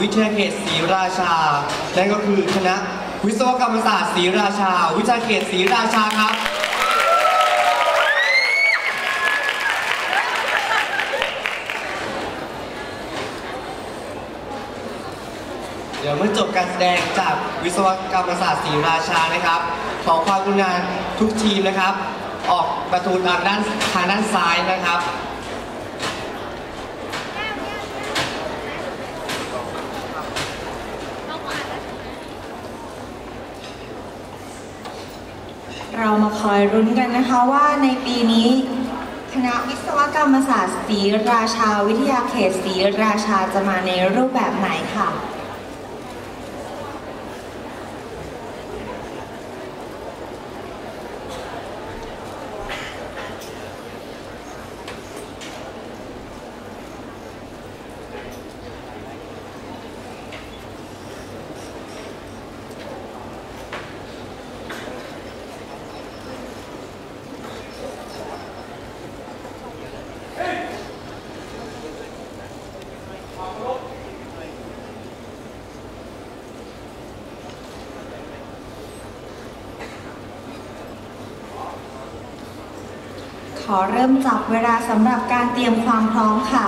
วิทยาเขตศรีราชานั่นก็คือคณะวิศวกรรมศาสตร์ศรีราชา วิทยาเขตศรีราชาครับ เดี๋ยวเมื่อจบการแสดงจากวิศวกรรมศาสตร์ศรีราชานะครับ ขอความกรุณาทุกทีมนะครับ ออกประตูทางด้านทางด้านซ้ายนะครับ เรามาคอยรุ้นกันนะคะว่าในปีนี้คณะวิศวกรรมศาสตร์ศรีราชาวิทยาเขตศรีราชาจะมาในรูปแบบไหนค่ะ ขอเริ่มจับเวลาสำหรับการเตรียมความพร้อมค่ะ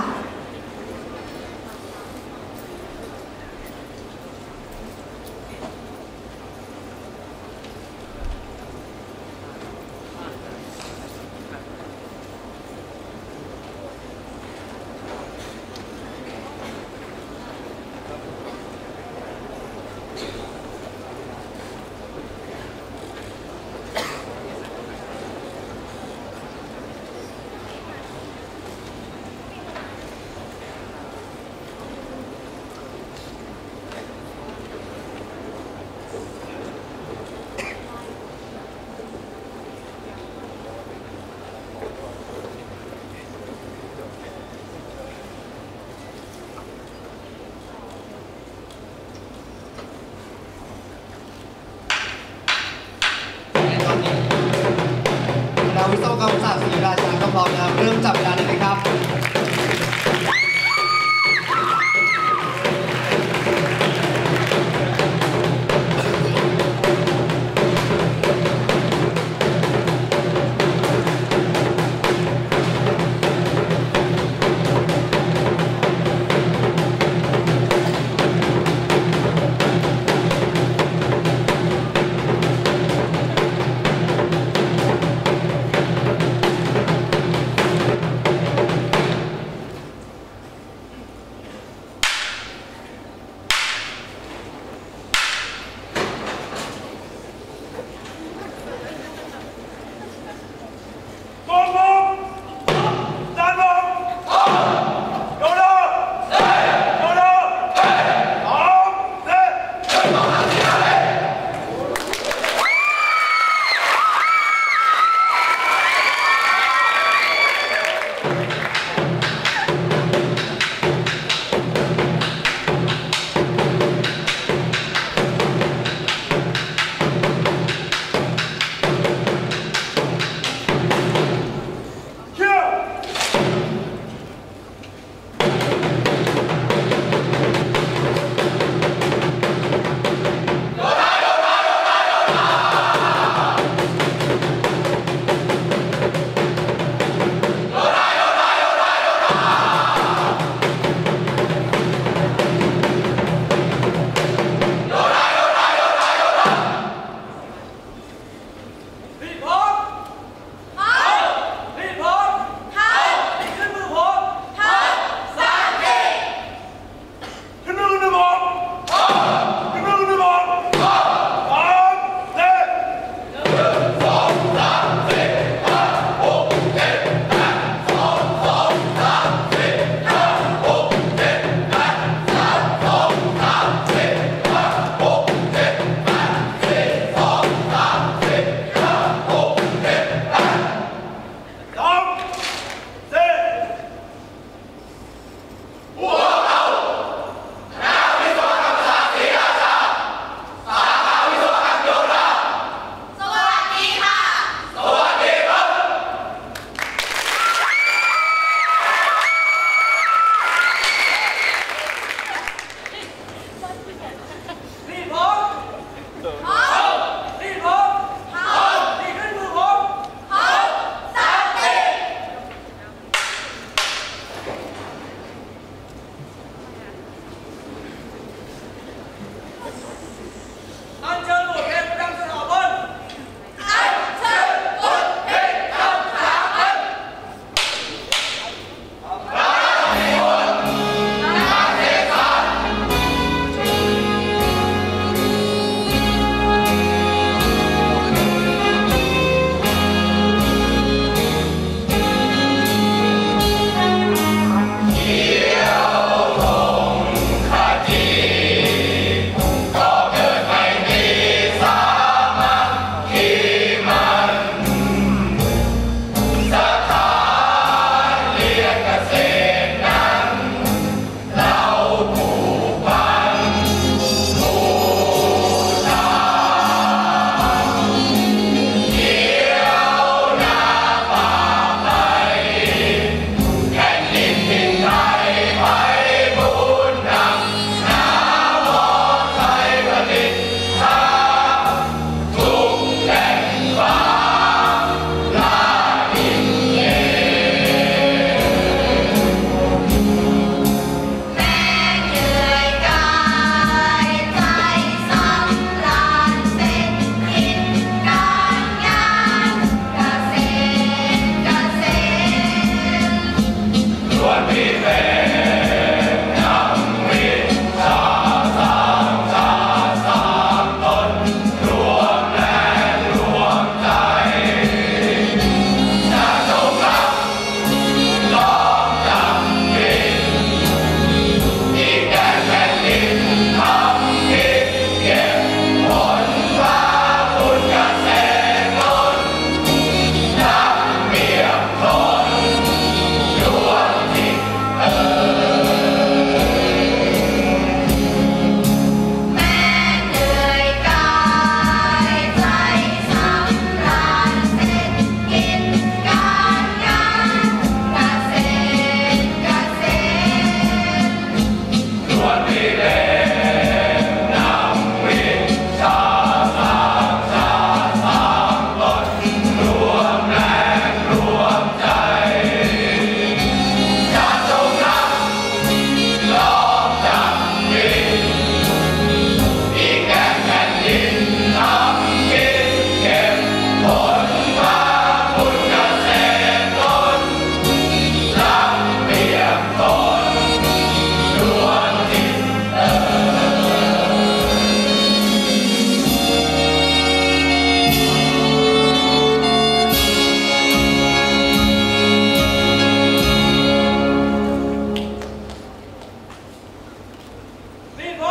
กรรมศาสตร์ศรีราชาก็พร้อมแล้วเริ่มจับเวลา Vivo!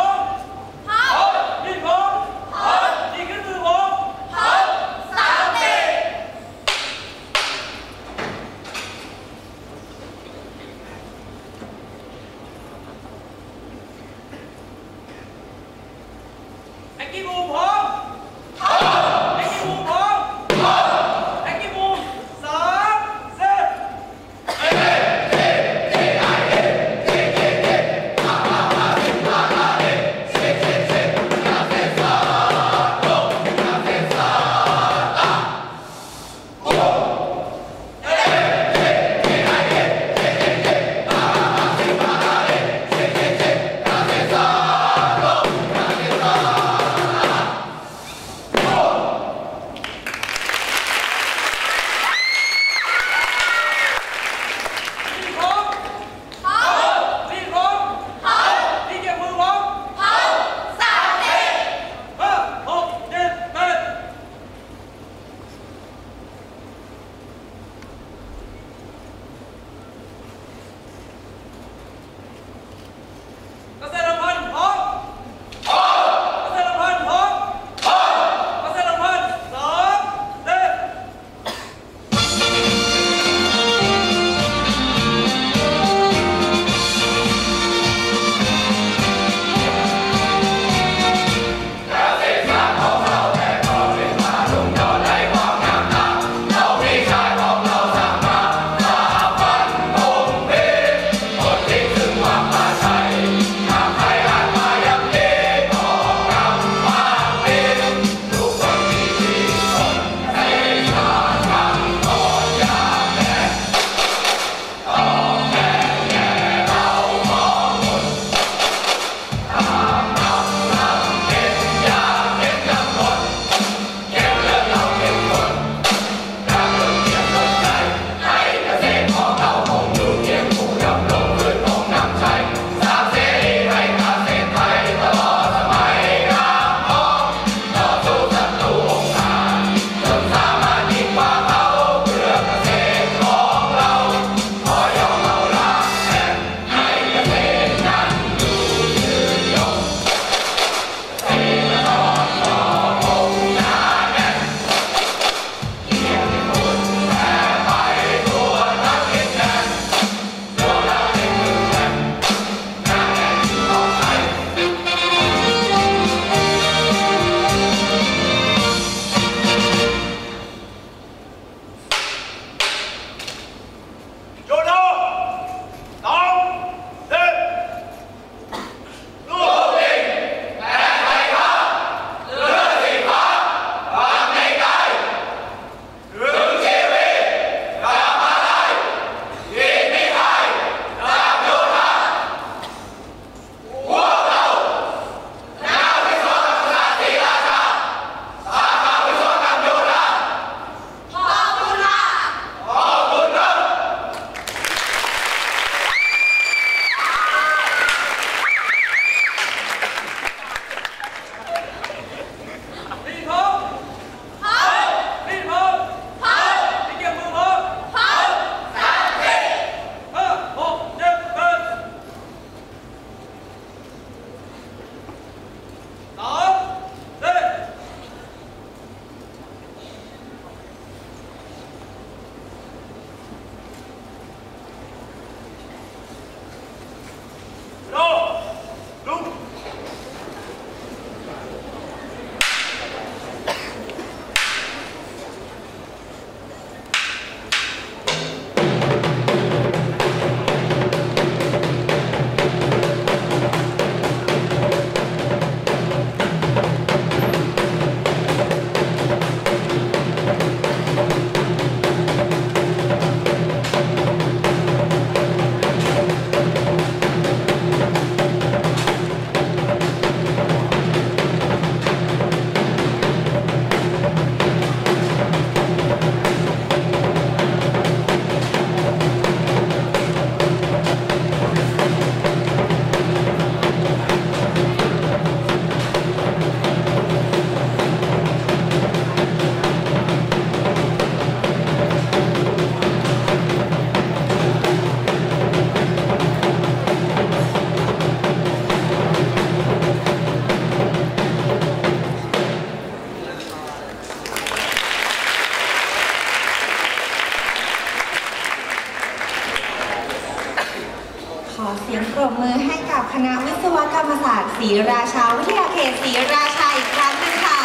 ศรีราชา วิทยาเขตศรีราชาอีกครั้งหนึงค่ะ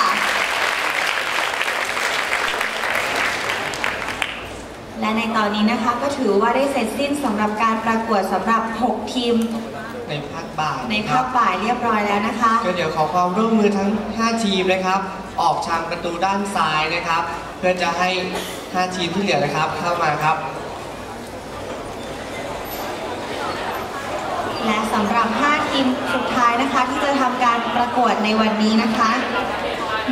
และในตอนนี้นะคะก็ถือว่าได้เสร็จสิ้นสำหรับการประกวดสำหรับ 6 ทีมในภาคบ่ายในนะคภารัคบบ่ายเรียบร้อยแล้วนะคะ ก็เดี๋ยวขอความร่วมมือทั้ง 5 ทีมนะครับ ออกทางประตูด้านซ้ายนะครับ เพื่อจะให้ 5 ทีมที่เหลือนะครับเข้ามาครับ และ สำหรับ 5 ทีมสุดท้ายนะคะ ที่จะทำการประกวดในวันนี้นะคะ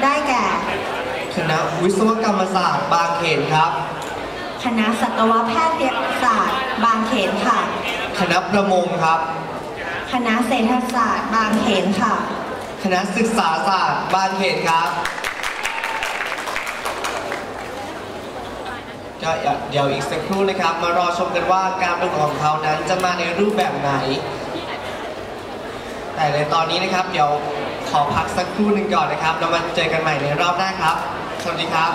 ได้แก่ คณะวิศวกรรมศาสตร์บางเขนครับ คณะสัตวแพทยศาสตร์บางเขนค่ะ คณะประมงครับ คณะเศรษฐศาสตร์บางเขนค่ะ คณะศึกษาศาสตร์บางเขนครับก็เดี๋ยวอีกสักครู่นะครับ มารอชมกันว่าการประกวดของเขานั้นจะมาในรูปแบบไหน แต่ในตอนนี้นะครับเดี๋ยวขอพักสักครู่หนึ่งก่อนนะครับ แล้วมาเจอกันใหม่ในรอบหน้าครับ สวัสดีครับ